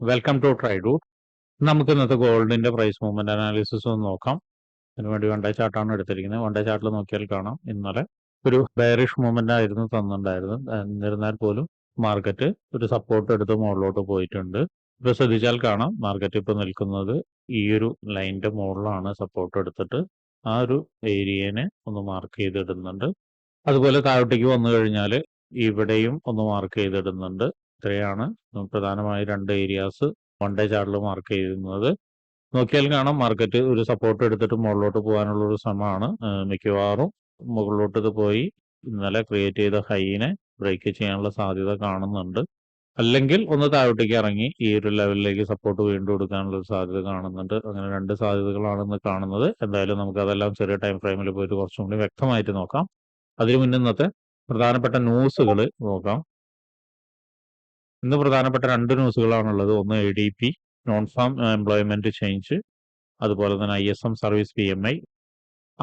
Welcome to ട്രൈഡൂട്ട് നമുക്ക് ഇന്നത്തെ ഗോൾഡിന്റെ പ്രൈസ് മൂവ്മെന്റ് അനാലിസിസ് ഒന്ന് നോക്കാം. അതിനുവേണ്ടി ഡേ ചാർട്ടാണ് എടുത്തിരിക്കുന്നത്. ഡേ ചാർട്ടിൽ നോക്കിയാൽ കാണാം. ഇന്നലെ ഒരു ബെയറിഷ് മൂവ്മെന്റ് ആയിരുന്നു തന്നിട്ടുണ്ടായിരുന്നു എന്നിരുന്നാൽ പോലും മാർക്കറ്റ് ഒരു സപ്പോർട്ട് എടുത്ത് മുകളിലോട്ട് പോയിട്ടുണ്ട്. ഇപ്പൊ ശ്രദ്ധിച്ചാൽ കാണാം. മാർക്കറ്റ് ഇപ്പൊ നിൽക്കുന്നത് ഈ ഒരു ലൈനിന്റെ മുകളിലാണ് സപ്പോർട്ട് എടുത്തിട്ട് ആ ഒരു ഏരിയനെ ഒന്ന് മാർക്ക് ചെയ്തിടുന്നുണ്ട്. അതുപോലെ താഴോട്ടേക്ക് വന്നു കഴിഞ്ഞാൽ ഇവിടെയും ഒന്ന് മാർക്ക് ചെയ്തിടുന്നുണ്ട്. ഇത്രയാണ്. പ്രധാനമായി രണ്ട് ഏരിയാസ് വൺ ഡേ ചാർട്ടിൽ മാർക്ക് ചെയ്യുന്നത് നോക്കിയാൽ കാണാം മാർക്കറ്റ് ഒരു സപ്പോർട്ട് എടുത്തിട്ട് മുകളിലോട്ട് പോകാനുള്ള ഒരു ശ്രമമാണ് മിക്കവാറും മുകളിലോട്ട് ഇത് പോയി ഇന്നലെ ക്രിയേറ്റ് ചെയ്ത ഹൈനെ ബ്രേക്ക് ചെയ്യാനുള്ള സാധ്യത കാണുന്നുണ്ട്. അല്ലെങ്കിൽ ഒന്ന് താഴോട്ടേക്ക് ഇറങ്ങി ഈ ഒരു ലെവലിലേക്ക് സപ്പോർട്ട് വീണ്ടും എടുക്കാനുള്ള ഒരു സാധ്യത കാണുന്നുണ്ട്. അങ്ങനെ രണ്ട് സാധ്യതകളാണ് ഇന്ന് കാണുന്നത്. എന്തായാലും നമുക്ക് അതെല്ലാം ചെറിയ ടൈം ഫ്രെയിമിൽ പോയിട്ട് കുറച്ചും കൂടി വ്യക്തമായിട്ട് നോക്കാം. അതിനു മുന്നേ ഇന്നത്തെ പ്രധാനപ്പെട്ട ന്യൂസുകൾ നോക്കാം. ഇന്ന് പ്രധാനപ്പെട്ട രണ്ട് ന്യൂസുകളാണുള്ളത്. ഒന്ന് A D P non farm employment change അതുപോലെ തന്നെ I S M service P M I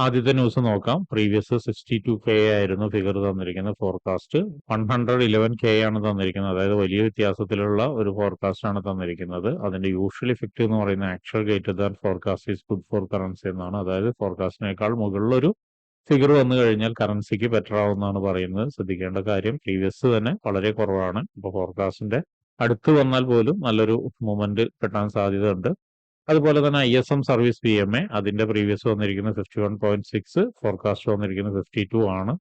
ആദ്യത്തെ ന്യൂസ് നോക്കാം. പ്രീവിയസ് സിക്സ്റ്റി ടു കെ ആയിരുന്നു ഫിഗർ തന്നിരിക്കുന്നത് forecast one hundred eleven K ആണ് തന്നിരിക്കുന്നത്. അതായത് വലിയ വ്യത്യാസത്തിലുള്ള ഒരു ഫോർകാസ്റ്റ് ആണ് തന്നിരിക്കുന്നത്. അതിന്റെ യൂഷ്വൽ ഇഫക്റ്റ് എന്ന് പറയുന്ന actual greater than forecast is good for currency എന്നാണ്. അതായത് ഫോർകാസ്റ്റിനേക്കാൾ മുകളിലൊരു ഫിഗർ വന്നു കഴിഞ്ഞാൽ കറൻസിക്ക് ബെറ്റർ ആവുമെന്നാണ് പറയുന്നത്. ശ്രദ്ധിക്കേണ്ട കാര്യം പ്രീവിയസ് തന്നെ വളരെ കുറവാണ്. ഇപ്പോൾ ഫോർകാസ്റ്റിന്റെ അടുത്ത് വന്നാൽ പോലും നല്ലൊരു മൂവ്മെന്റ് കിട്ടാൻ സാധ്യതയുണ്ട്. അതുപോലെ തന്നെ I S M service P M A അതിന്റെ പ്രീവിയസ് വന്നിരിക്കുന്നത് fifty one point six forecast വന്നിരിക്കുന്നത് ഫിഫ്റ്റി ടു ആണ്.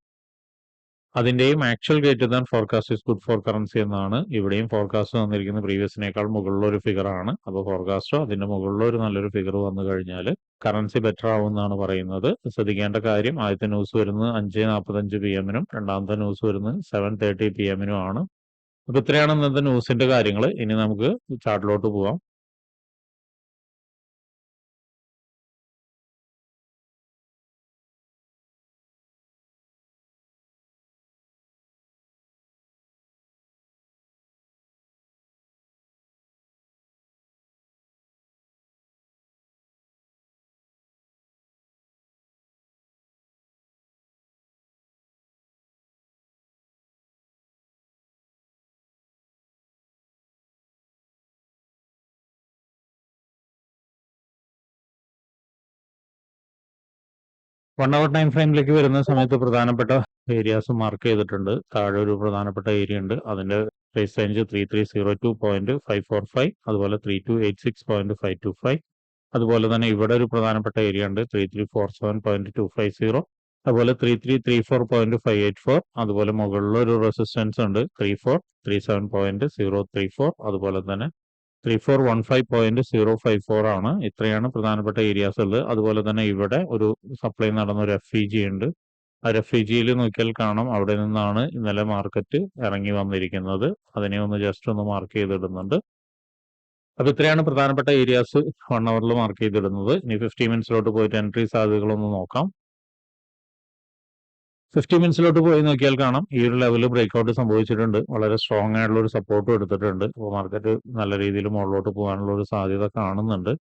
അതിന്റെയും actual greater than forecast is good for currency എന്നാണ് ഇവിടെയും ഫോർകാസ്റ്റ് വന്നിരിക്കുന്ന പ്രീവിയസിനേക്കാൾ മുകളിലൊരു ഫിഗർ ആണ്. അപ്പോൾ ഫോർകാസ്റ്റോ അതിന്റെ മുകളിലൊരു നല്ലൊരു ഫിഗർ വന്നു കഴിഞ്ഞാൽ കറൻസി ബെറ്റർ ആവും എന്നാണ് പറയുന്നത്. ശ്രദ്ധിക്കേണ്ട കാര്യം ആദ്യത്തെ ന്യൂസ് വരുന്നത് അഞ്ച് നാൽപ്പത്തഞ്ച് പി എമ്മിനും രണ്ടാമത്തെ ന്യൂസ് വരുന്നത് സെവൻ തേർട്ടി പി എമ്മിനും ആണ് അപ്പൊ ഇത്രയാണ് ഇന്നത്തെ ന്യൂസിന്റെ കാര്യങ്ങൾ ഇനി നമുക്ക് ചാർട്ടിലോട്ട് പോവാം. വൺ അവർ ടൈം ഫ്രെയിമിലേക്ക് വരുന്ന സമയത്ത് പ്രധാനപ്പെട്ട ഏരിയാസ് മാർക്ക് ചെയ്തിട്ടുണ്ട്. താഴെ ഒരു പ്രധാനപ്പെട്ട ഏരിയ ഉണ്ട്. അതിന്റെ price range three three zero two point five four five അതുപോലെ three two eight six point five two five അതുപോലെ തന്നെ ഇവിടെ ഒരു പ്രധാനപ്പെട്ട ഏരിയ ഉണ്ട് three three four seven point two five zero അതുപോലെ three three three four point five eight four അതുപോലെ മുകളിലൊരു റെസിസ്റ്റൻസ് ഉണ്ട് three four three seven point zero three four അതുപോലെ തന്നെ three four one five point zero five four ആണ്. ഇത്രയാണ് പ്രധാനപ്പെട്ട areas ഉള്ളത്. അതുപോലെ തന്നെ ഇവിടെ ഒരു സപ്ലൈ നടന്ന ഒരു എഫ് ഉണ്ട്. ആ എഫ് ഇ ജിയിൽ നോക്കിയാൽ കാണാം. അവിടെ നിന്നാണ് ഇന്നലെ മാർക്കറ്റ് ഇറങ്ങി വന്നിരിക്കുന്നത്. അതിനെ ഒന്ന് ജസ്റ്റ് ഒന്ന് മാർക്ക് ചെയ്തിടുന്നുണ്ട്. അപ്പൊ ഇത്രയാണ് പ്രധാനപ്പെട്ട ഏരിയാസ് വൺ അവറിൽ മാർക്ക് ചെയ്തിടുന്നത്. ഇനി ഫിഫ്റ്റി മിനിറ്റ്സിലോട്ട് പോയിട്ട് എൻട്രി സാധ്യതകളൊന്ന് നോക്കാം. ഫിഫ്റ്റി മിനിറ്റ്സിലോട്ട് പോയി നോക്കിയാൽ കാണാം. ഈ ഒരു ലെവലിൽ ബ്രേക്ക്ഔട്ട് സംഭവിച്ചിട്ടുണ്ട്. വളരെ സ്ട്രോങ് ആയിട്ടുള്ള ഒരു സപ്പോർട്ടും എടുത്തിട്ടുണ്ട്. അപ്പോൾ മാർക്കറ്റ് നല്ല രീതിയിൽ മുകളിലോട്ട് പോകാനുള്ള ഒരു സാധ്യത കാണുന്നുണ്ട്.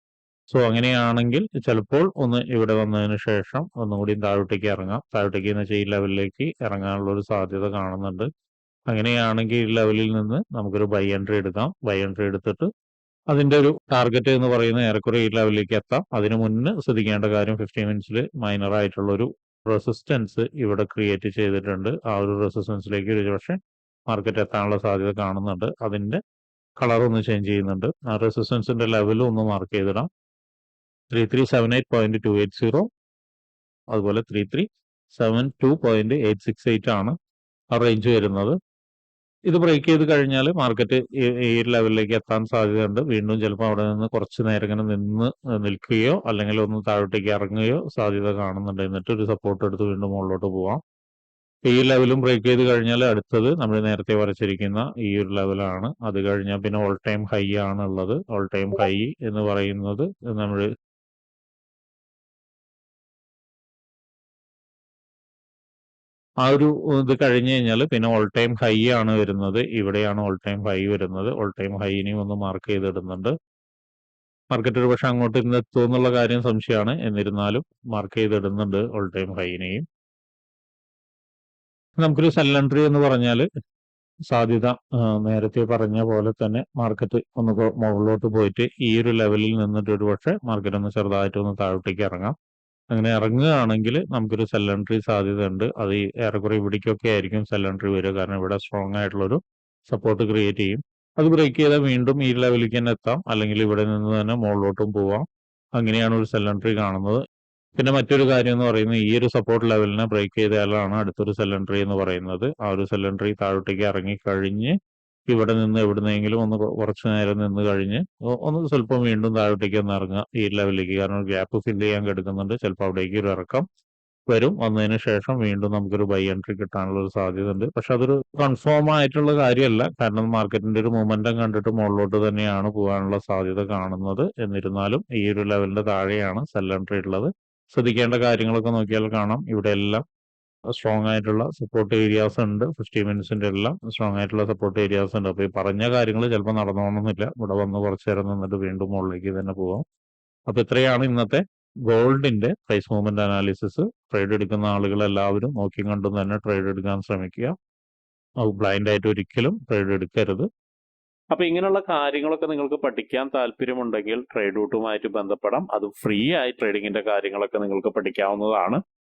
സോ അങ്ങനെയാണെങ്കിൽ ചിലപ്പോൾ ഒന്ന് ഇവിടെ വന്നതിന് ശേഷം ഒന്നുകൂടി താഴോട്ടേക്ക് ഇറങ്ങാം. താഴോട്ടേക്ക് എന്ന് വെച്ചാൽ ഈ ലെവലിലേക്ക് ഇറങ്ങാനുള്ള ഒരു സാധ്യത കാണുന്നുണ്ട്. അങ്ങനെയാണെങ്കിൽ ഈ ലെവലിൽ നിന്ന് നമുക്കൊരു ബൈ എൻട്രി എടുക്കാം. ബൈ എൻട്രി എടുത്തിട്ട് അതിന്റെ ഒരു ടാർഗറ്റ് എന്ന് പറയുന്നത് ഏറെക്കുറെ ഈ ലെവലിലേക്ക് എത്താം. അതിനു മുന്നേ ശ്രദ്ധിക്കേണ്ട കാര്യം ഫിഫ്റ്റി മിനിറ്റ്സിൽ മൈനർ ആയിട്ടുള്ള ഒരു റെസിസ്റ്റൻസ് ഇവിടെ ക്രിയേറ്റ് ചെയ്തിട്ടുണ്ട്. ആ ഒരു റെസിസ്റ്റൻസിലേക്ക് ഒരു പക്ഷേ മാർക്കറ്റ് എത്താനുള്ള സാധ്യത കാണുന്നുണ്ട്. അതിന്റെ കളർ ഒന്ന് ചേഞ്ച് ചെയ്യുന്നുണ്ട്. ആ റെസിസ്റ്റൻസിന്റെ ലെവലും ഒന്ന് മാർക്ക് ചെയ്തിടാം. Three three seven eight point two eight zero അതുപോലെ three three seven two point eight six eight ആണ് ആ റേഞ്ച് വരുന്നത്. ഇത് ബ്രേക്ക് ചെയ്ത് കഴിഞ്ഞാൽ മാർക്കറ്റ് ഈ ലെവലിലേക്ക് എത്താൻ സാധ്യതയുണ്ട്. വീണ്ടും ചിലപ്പോൾ അവിടെ നിന്ന് കുറച്ച് നേരം ഇങ്ങനെ നിന്ന് നിൽക്കുകയോ അല്ലെങ്കിൽ ഒന്ന് താഴോട്ടേക്ക് ഇറങ്ങുകയോ സാധ്യത കാണുന്നുണ്ട്. എന്നിട്ട് ഒരു സപ്പോർട്ട് എടുത്ത് വീണ്ടും മുകളിലോട്ട് പോവാം. ഈ ലെവലും ബ്രേക്ക് ചെയ്ത് കഴിഞ്ഞാൽ അടുത്തത് നമ്മൾ നേരത്തെ വരച്ചിരിക്കുന്ന ഈ ഒരു ലെവലാണ് അത് കഴിഞ്ഞാൽ പിന്നെ ഓൾ ടൈം ഹൈ ആണുള്ളത്. ഓൾ ടൈം ഹൈ എന്ന് പറയുന്നത് നമ്മൾ ആ ഒരു ഇത് കഴിഞ്ഞ് കഴിഞ്ഞാൽ പിന്നെ ഓൾ ടൈം ഹൈ ആണ് വരുന്നത്. ഇവിടെയാണ് ഓൾ ടൈം ഹൈ വരുന്നത്. ഓൾ ടൈം ഹൈനെയും ഒന്ന് മാർക്ക് ചെയ്തിടുന്നുണ്ട്. മാർക്കറ്റ് ഒരു പക്ഷെ അങ്ങോട്ട് ഇന്ന് എത്തുമെന്നുള്ള കാര്യം സംശയമാണ്. എന്നിരുന്നാലും മാർക്ക് ചെയ്തിടുന്നുണ്ട് ഓൾ ടൈം ഹൈനെയും നമുക്കൊരു സെൽ എൻട്രി എന്ന് പറഞ്ഞാൽ സാധ്യത നേരത്തെ പറഞ്ഞ പോലെ തന്നെ മാർക്കറ്റ് ഒന്ന് മുകളിലോട്ട് പോയിട്ട് ഈ ഒരു ലെവലിൽ നിന്നിട്ട് ഒരു പക്ഷേ മാർക്കറ്റ് ഒന്ന് ചെറുതായിട്ട് ഒന്ന് താഴോട്ടേക്ക് ഇറങ്ങാം. അങ്ങനെ ഇറങ്ങുകയാണെങ്കിൽ നമുക്കൊരു സെൽ എൻട്രി സാധ്യത ഉണ്ട് അത് ഈ ഏറെക്കുറെ ഇവിടേക്കൊക്കെ ആയിരിക്കും സെൽ എൻട്രി വരിക. കാരണം ഇവിടെ സ്ട്രോങ് ആയിട്ടുള്ളൊരു സപ്പോർട്ട് ക്രിയേറ്റ് ചെയ്യും. അത് ബ്രേക്ക് ചെയ്താൽ വീണ്ടും ഈ ലെവലിലേക്ക് തന്നെ എത്താം. അല്ലെങ്കിൽ ഇവിടെ നിന്ന് തന്നെ മുകളിലോട്ടും പോവാം. അങ്ങനെയാണ് ഒരു സെൽ എൻട്രി കാണുന്നത്. പിന്നെ മറ്റൊരു കാര്യം എന്ന് പറയുന്നത് ഈ ഒരു സപ്പോർട്ട് ലെവലിനെ ബ്രേക്ക് ചെയ്താലാണ് അടുത്തൊരു സെൽ എൻട്രി എന്ന് പറയുന്നത്. ആ ഒരു സെൽ എൻട്രി താഴോട്ടേക്ക് ഇറങ്ങി കഴിഞ്ഞ് ഇവിടെ നിന്ന് എവിടുന്നെങ്കിലും ഒന്ന് കുറച്ചു നേരം നിന്ന് കഴിഞ്ഞ് ഒന്ന് സ്വല്പം വീണ്ടും താഴോട്ടേക്ക് ഒന്ന് ഇറങ്ങുക ഈ ലെവലിലേക്ക്. കാരണം ഗ്യാപ്പ് ഫില്ല് ചെയ്യാൻ കിടക്കുന്നുണ്ട്. ചിലപ്പോൾ അവിടേക്ക് ഒരു ഇറക്കം വരും. വന്നതിന് ശേഷം വീണ്ടും നമുക്കൊരു ബൈ എൻട്രി കിട്ടാനുള്ള ഒരു സാധ്യത ഉണ്ട് പക്ഷെ അതൊരു കൺഫേം ആയിട്ടുള്ള കാര്യമല്ല. കാരണം മാർക്കറ്റിന്റെ ഒരു മൊമെന്റം കണ്ടിട്ട് മുകളിലോട്ട് തന്നെയാണ് പോകാനുള്ള സാധ്യത കാണുന്നത്. എന്നിരുന്നാലും ഈ ഒരു ലെവലിന്റെ താഴെയാണ് സെൽ എൻട്രി ഉള്ളത്. ശ്രദ്ധിക്കേണ്ട കാര്യങ്ങളൊക്കെ നോക്കിയാൽ കാണാം. ഇവിടെ എല്ലാം സ്ട്രോങ് ആയിട്ടുള്ള സപ്പോർട്ട് ഏരിയാസ് ഉണ്ട്. ഫിഫ്റ്റി മിനിറ്റ്സിന്റെ എല്ലാം സ്ട്രോങ് ആയിട്ടുള്ള സപ്പോർട്ട് ഏരിയാസ് ഉണ്ട്. അപ്പൊ ഈ പറഞ്ഞ കാര്യങ്ങൾ ചിലപ്പോൾ നടന്നോണമെന്നില്ല ഇവിടെ വന്ന് കുറച്ചു നേരം നിന്നിട്ട് വീണ്ടും മുകളിലേക്ക് തന്നെ പോവാം. അപ്പൊ ഇത്രയാണ് ഇന്നത്തെ ഗോൾഡിന്റെ പ്രൈസ് മൂവ്മെന്റ് അനാലിസിസ് ട്രേഡ് എടുക്കുന്ന ആളുകൾ എല്ലാവരും നോക്കി കണ്ടും തന്നെ ട്രേഡ് എടുക്കാൻ ശ്രമിക്കുക. ബ്ലൈൻഡ് ആയിട്ട് ഒരിക്കലും ട്രേഡ് എടുക്കരുത്. അപ്പൊ ഇങ്ങനെയുള്ള കാര്യങ്ങളൊക്കെ നിങ്ങൾക്ക് പഠിക്കാൻ താല്പര്യമുണ്ടെങ്കിൽ ട്രേഡ് റൂട്ടുമായിട്ട് ബന്ധപ്പെടാം. അത് ഫ്രീ ആയി ട്രേഡിങ്ങിന്റെ കാര്യങ്ങളൊക്കെ നിങ്ങൾക്ക് പഠിക്കാവുന്നതാണ്.